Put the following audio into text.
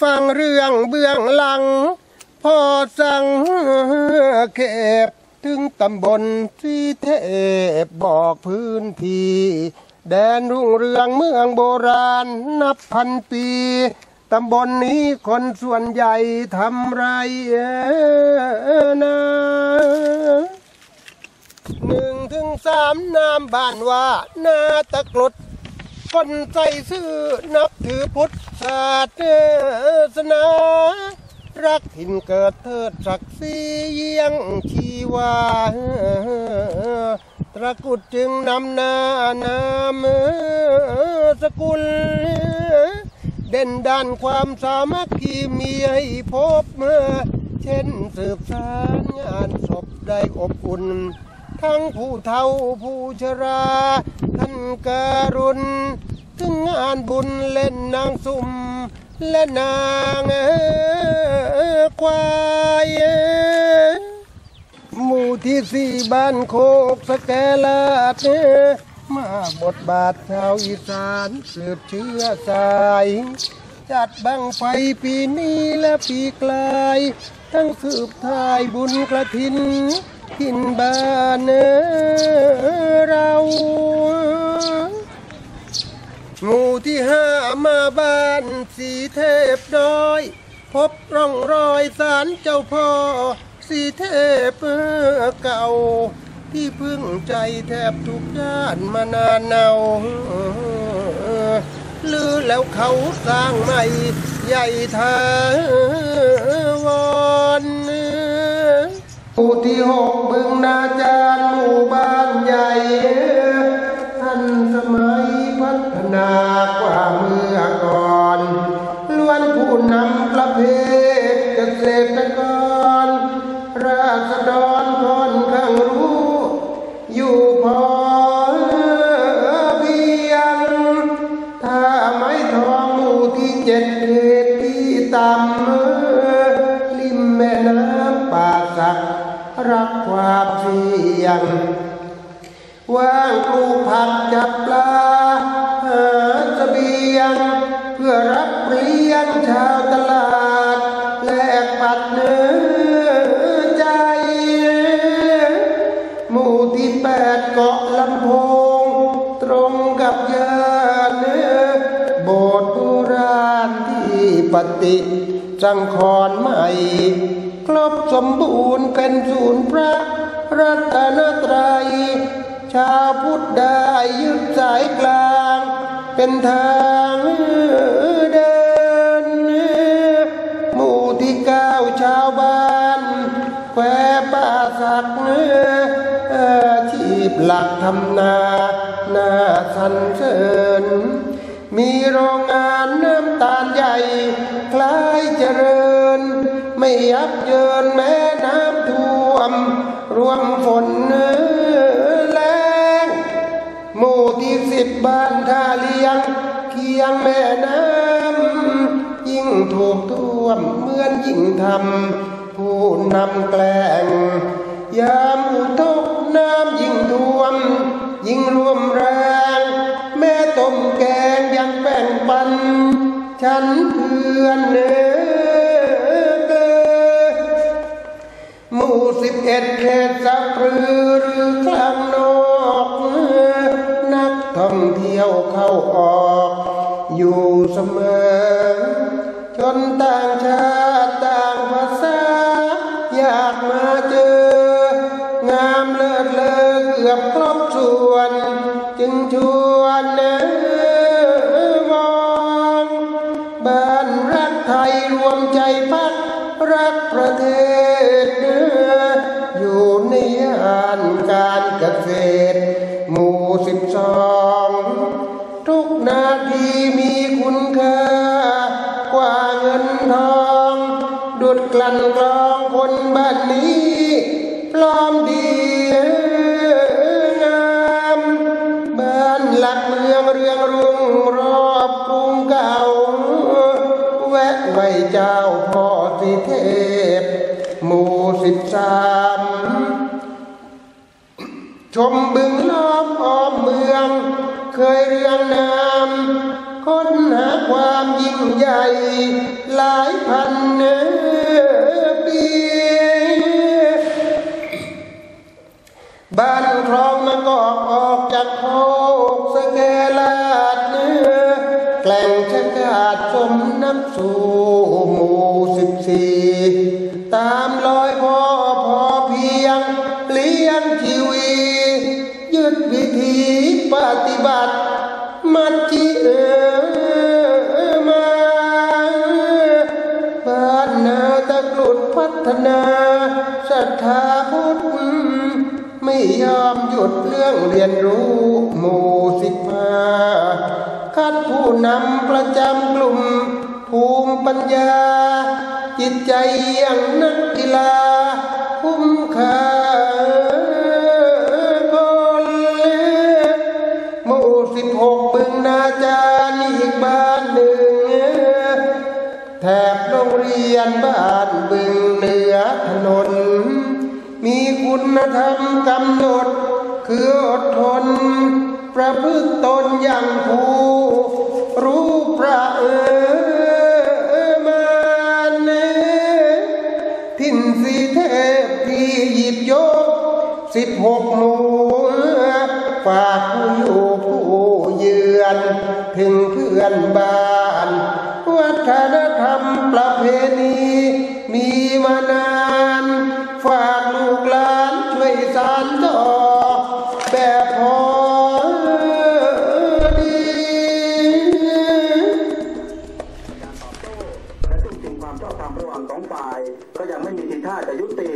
ฟังเรื่องเบื้องหลัง พอสั่งเขบถึงตำบลสีเทพบอกพื้นที่ แดนรุ่งเรืองเมืองโบราณนับพันปีตำบลนนี้คนส่วนใหญ่ทำไรนะหนึ่งถึงสามนามบ้านว่านาตะกรุด คนใส่ซื่อนับถือพุทธศาสนา รักถิ่นเกิดเทิดศักดิ์ศรีเยี่ยงชีวา ตระกุดจึงนำนานามสกุล เด่นด้านความสามัคคีมีให้พบเมื่อ เช่นสืบสารงานศพได้อบอุ่น ทั้งผู้เฒ่าผู้ชรา การุณถึงงานบุญเล่นนางสุ่มและนางควายหมู่ที่สี่บ้านโคกสแกลาดมาบทบาทชาวอีสานสืบเชื้อสายจัดบังไฟปีนี้และปีกลาย ทั้งสืบทายบุญกระถิน ทินบ้านเรา หมู่ที่ห้ามาบ้านสีเทพน้อย พบร่องรอยสารเจ้าพ่อสีเทพเก่า ที่พึ่งใจแทบทุกด้านมานานเนาลือแล้วเขาสร้างใหม่ใหญ่ทาวอนหมู่ที่หกบึงนาจารหมู่บ้านใหญ่ ท่านสมัยพัฒนา รักความเสี่ยง ว่างปลูกผักจับปลาหาเสบียง เพื่อรับเลี้ยงชาวตลาด แลกปัดเนื้อใจ หมู่ที่แปดเกาะลำโพง ตรงกับยานเนื้อโบสถ์โบราณที่ปฏิสังขรณ์ใหม่ ครบสมบูรณ์เป็นศูนย์พระรัตนตรัย ชาวพุทธได้ยึดสายกลาง เป็นทางเดินหมู่ที่เก้าชาวบ้านแควป่าสักเนื้ออาชีพหลักทำนาหน้าสันเสริญมีโรงงานน้ำตาลใหญ่ คล้ายเจริญ ไม่ยับเยินแม่น้ำท่วมรวมฝนแรงหมู่ที่สิบบ้านท่าเลี้ยงเคียงแม่น้ำยิ่งถูกท่วมเหมือนยิ่งทำผู้นำแกล้งยามอุทกน้ำยิ่งท่วม ยิ่งรวมแรง แม่ต้มแกงยังแบ่งปัน ฉันเพื่อนเนื้ ดเขตสักปรือหรือกลางนอกนักท่องเที่ยวเข้าออก อยู่เสมอ จนต่างชาติต่างภาษา อยากมาเจอ งามเลิศเลอเกือบครบส่วน จึงชวนเนื้อ การเกษตร หมู่สิบสองทุกนาทีมีคุณค่ากว่าเงินทอง ดุดกลั่นกรองคนบ้านนี้พร้อมดีงามบ้านหลักเมืองเรืองรุ่งรอบกรุงเก่า แวะไหวเจ้าพ่อสิเทพ หมู่สิบสาม ชมบึงล้อมอ้อมเมือง เคยเรียงนามค้นหาความยิ่งใหญ่ หลายพันปีบ้านคลองมะกอกออกจากโคกสแกลาดเนื้อแกล้งชะกาดสมนับสู่หมู่สิบสี่ ยอมหยุดเรื่องเรียนรู้หมู่สิบห้าคัดผู้นำประจำกลุ่ม ภูมิปัญญา จิตใจอย่างนักกีฬาคุ้มค่าคนหมู่สิบหกบึงนาจารย์อีกบ้านหนึ่ง แถบโรงเรียนบ้านบึงเหนือถนน มีคุณธรรมกำหนด คืออดทน ประพฤติตนอย่างผู้รู้ประเออมาเนทินสีเทพที่หยิบยกสิบหกหมู่ฝากผู้อยู่ผู้เยือน ถึงเพื่อนบ้าน วัฒนธรรมประเพณี ฝ่ายก็ยังไม่มีทีท่าจะยุติ